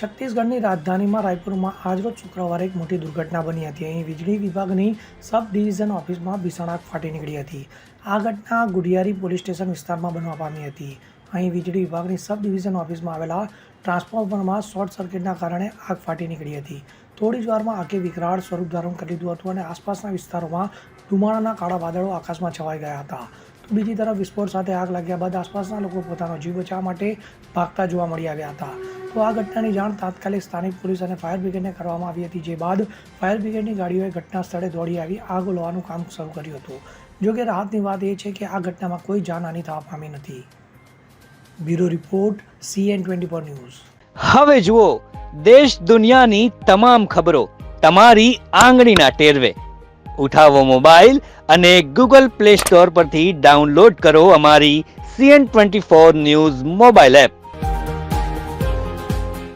છત્તીસગઢની રાજધાનીમાં રાયપુરમાં આજરોજ શુક્રવારે એક મોટી દુર્ઘટના બની હતી. અહીં વીજળી વિભાગની સબ ડિવિઝન ઓફિસમાં ભીષણ આગ ફાટી નીકળી હતી. આ ઘટના ગુડિયારી પોલીસ સ્ટેશન વિસ્તારમાં બનવા પામી હતી. અહીં વીજળી વિભાગની સબ ડિવિઝન ઓફિસમાં આવેલા ટ્રાન્સફોર્મરમાં શોર્ટ સર્કિટના કારણે આગ ફાટી નીકળી હતી. થોડી જ વારમાં આગે વિકરાળ સ્વરૂપ ધારણ કરી લીધું હતું અને આસપાસના વિસ્તારોમાં ધુમાડાના કાળા વાદળો આકાશમાં છવાઈ ગયા હતા. બીજી તરફ વિસ્ફોટ સાથે આગ લાગ્યા બાદ આસપાસના લોકો પોતાનો જીવ બચાવવા માટે ભાગતા જોવા મળી આવ્યા હતા. તો આ ઘટનાની જાણ તાત્કાલિક સ્થાનિક પોલીસ અને ફાયર બ્રિગેડને કરવામાં આવી હતી, જે બાદ ફાયર બ્રિગેડની ગાડીઓએ ઘટના સ્થળે દોડી આવી આગ હોવાનું કામ શરૂ કર્યું હતું. જોકે રાહતની વાત એ છે કે આ ઘટનામાં કોઈ જાનહાની થવા પામી નથી. Bureau report, CN twenty four news. હવે જુઓ, દેશ દુનિયાની તમામ ખબરો તમારી આંગળીના ટેરવે. ઉઠાવો મોબાઈલ અને ગૂગલ પ્લે સ્ટોર પરથી ડાઉનલોડ કરો અમારી CN twenty four news mobile app.